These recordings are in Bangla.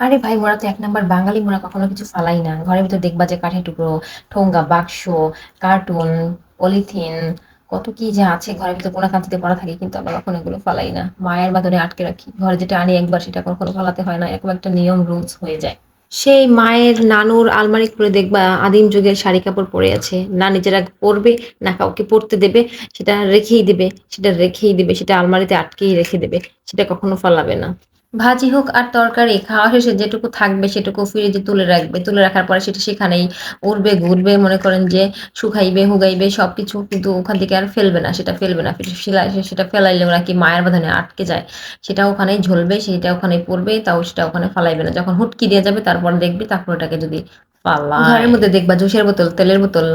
আরে ভাই, মোরা তো এক নাম্বার বাঙালি, মোরা কখনো কিছু ফালাই না। ঘরের ভিতর দেখবা যে কাঠের টুকরো ঠোঙ্গা বাক্স, কার্টুন, পলিথিন, কত কি যে আছে, ঘরের ভিতর কোনা কাঁচিতে পড়া থাকে, কিন্তু আমরা কখনো এগুলো ফালাই না। মায়ের বাদরে আটকে রাখি। ঘরে যেটা আনি একবার, সেটা কখনো ফালাতে হয় না। এরকম একটা নিয়ম রুলস হয়ে যায়। সেই মায়ের নানুর আলমারি খুলে দেখবা আদিম যুগের শাড়ি কাপড় পরে আছে। না নিজেরা পরবে, না কাউকে পরতে দেবে, সেটা রেখেই দেবে, সেটা রেখেই দেবে, সেটা আলমারিতে আটকেই রেখে দেবে, সেটা কখনো ফালাবে না। ভাজি হোক আর তরকারি, খাওয়া শেষে যেটুকু থাকবে সেটুকু ফ্রিজে তুলে রাখবে। তুলে রাখার পরে সেটা সেখানেই উড়বে, ঘুরবে, মনে করেন যে শুকাইবে, হুগাইবে সব কিছু কিন্তু ওখান থেকে আর ফেলবে না, সেটা ফেলবে না। সেটা ফেলাইলে ওরা কি মায়ের বাঁধনে আটকে যায়? সেটা ওখানেই ঝলবে, সেটা ওখানে পড়বে, তাও সেটা ওখানে ফেলাইবে না। যখন হুটকি দিয়ে যাবে, তারপর দেখবে তারপর ওটাকে যদি ঘরের মধ্যে দেখবা জুসের বোতল, তেলের বোতল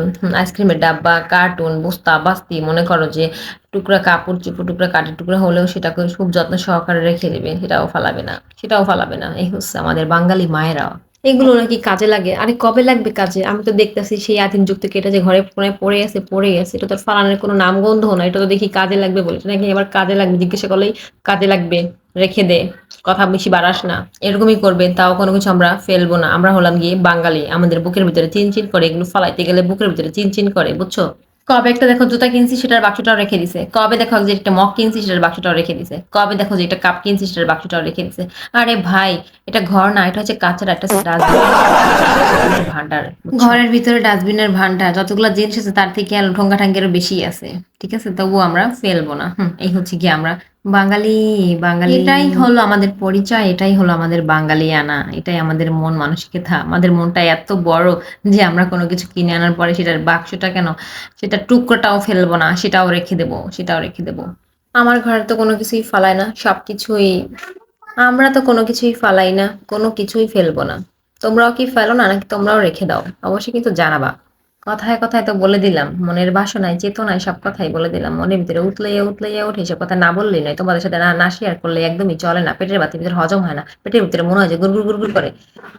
আইসক্রিমের ডাব্বা, কার্টুন, বস্তা, বাস্তি, মনে করো যে টুকরা কাপড় চুপড় টুকরা কাঠের টুকরা হলেও সেটাকে খুব যত্ন সহকারে রেখে দেবে, সেটাও ফালাবে না, সেটাও ফালাবে না। এই হচ্ছে আমাদের বাঙালি মায়েরা। এগুলো নাকি কাজে লাগে। আরে কবে লাগবে কাজে? আমি তো দেখতেছি সেই আদিম যুগ থেকে এটা যে ঘরে পড়ে আছে পড়ে আছে, এটা তো ফালানোর কোনো নাম গন্ধ না, এটা তো দেখি কাজে লাগবে বলে। নাকি আবার কাজে লাগবে? জিজ্ঞাসা করলেই কাজে লাগবে। রেখে দে কথা বেশি বাড়াস না। এরকমই করবে তাও কোনো কিছু আমরা ফেলব না। আমরা হলাম গিয়ে বাঙালি। আমাদের বুকের ভিতরে চিনচিন করে এগুলো ফালাইতে গেলে বুকের ভিতরে চিনচিন করে বুঝছ? কবে একটা দেখো জুতা কিনছি সেটার বাক্সটাও রেখে দিছে। কবে দেখো যে একটা মগ কিনছি সেটার বাক্সটাও রেখে দিছে। কবে দেখো যে একটা কাপ কিনছি সেটার বাক্সটাও রেখে দিছে। আরে ভাই এটা ঘর না এটা হচ্ছে কাঁচের একটা ডাস্টবিন। ভান্ডার ঘরের ভিতরে ডাস্টবিনের ভান্ডার যতগুলো জিনিস আছে তার থেকে ঠোঙ্গা ঠাঙ্গেরও বেশি আছে। ঠিক আছে? তবুও আমরা ফেলব না। হুম, এই হচ্ছে কি আমরা বাঙালি বাঙালি এটাই হলো আমাদের পরিচয় এটাই হলো আমাদের বাঙালিয়ানা এটাই আমাদের মন মানসিকতা। আমাদের মনটা এত বড় যে আমরা কোনো কিছু কিনে আনার পরে সেটার বাক্সটা কেন সেটা টুকরোটাও ফেলব না সেটাও রেখে দেবো সেটাও রেখে দেবো। আমার ঘরে তো কোনো কিছুই ফালাই না সব কিছুই আমরা তো কোনো কিছুই ফালাই না কোনো কিছুই ফেলব না। তোমরাও কি ফেলো না নাকি তোমরাও রেখে দাও? অবশ্যই কিন্তু জানাবা। কথায় কথায় তো বলে দিলাম, মনের বাসনায়, চেতনায় সব কথাই বলে দিলাম। মনের ভিতরে উতলাইয়া উতলাইয়া উঠে সব কথা না বললেই নয়। তোমাদের সাথে না না শেয়ার করলে একদমই চলে না। পেটের বাতির ভিতরে হজম হয় না। পেটের ভিতরে মনে হয় যে গুড়গুড় গুড়গুড় করে।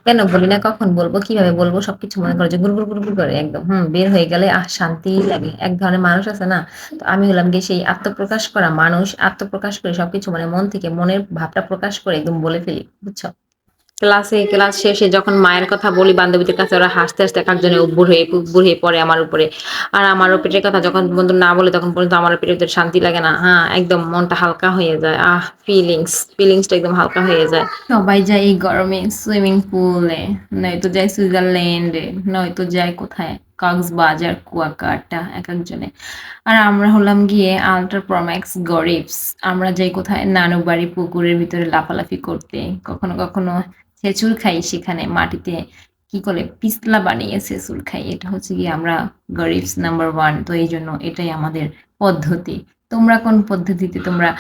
কেন বলি না কখন বলব, কীভাবে বলব, সবকিছু মনে করে যে গুড়গুড় গুড়গুড় করে একদম। হুম, বের হয়ে গেলে, আহ, শান্তি লাগে। এক ধরনের মানুষ আছে না? তো আমি হলাম গিয়ে সেই আত্মপ্রকাশ করা মানুষ। আত্মপ্রকাশ করে সবকিছু মানে মন থেকে মনের ভাবটা প্রকাশ করে একদম বলে ফেলি, বুঝছ? ক্লাসে, ক্লাস শেষে যখন মায়ের কথা বলি, বান্ধবীদের কাছে ওরা হাসতে হাসতে এক একজনে উব্বুর হয়ে উব্বুর হয়ে পড়ে আমার উপরে। আর আমারও পেটের কথা যখন বন্ধু না বলে তখন পর্যন্ত আমার পেটের ভিতরে শান্তি লাগে না। হ্যাঁ একদম মনটা হালকা হয়ে যায়। আহ ফিলিংস ফিলিংসটা একদম হালকা হয়ে যায়। সবাই যায় এই গরমে সুইমিং পুলে নয়তো যায় সুইজারল্যান্ডে, নয়তো যায় কোথায়? কক্সবাজার, কুয়াকাটা এক একজনে। আর আমরা হলাম গিয়ে আলট্রা প্রম্যাক্স গরিবস। আমরা যাই কোথায়? নানু বাড়ি পুকুরের ভিতরে লাফালাফি করতে। কখনো কখনো ছেঁচুর খাই সেখানে মাটিতে। কি করে? পিছলা বানিয়ে ছেঁচুর খাই। এটা হচ্ছে গিয়ে আমরা গরিবস নাম্বার ওয়ান তো এই জন্য এটাই আমাদের পদ্ধতি। তোমরা কোন পদ্ধতিতে তোমরা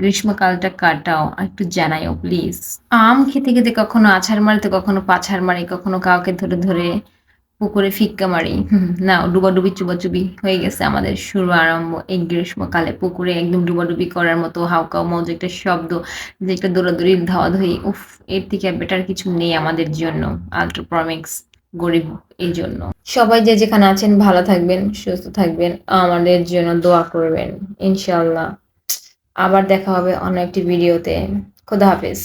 গ্রীষ্মকালটা কাটাও? একটু জানাইও প্লিজ আম খেতে খেতে কখনো আছাড় মারি তো কখনো পাছাড় মারি, কখনো কাউকে ধরে ধরে পুকুরে ফিক্কা মারি। না ডুবাডুবি চুবাচুবি হয়ে গেছে আমাদের শুরু আরম্ভ এই গ্রীষ্মকালে পুকুরে একদম ডুবাডুবি করার মতো হাউকাও মজ একটা শব্দ যে একটা দৌড়াদৌড়ি ধাওয়াধুয়ি উফ এর থেকে বেটার কিছু নেই আমাদের জন্য আল্ট্রাপ্রমিক্স গরিব এই জন্য। সবাই যে যেখানে আছেন ভালো থাকবেন সুস্থ থাকবেন আমাদের জন্য দোয়া করবেন ইনশাল্লাহ আবার দেখা হবে অন্য একটি ভিডিওতে খোদা হাফেজ।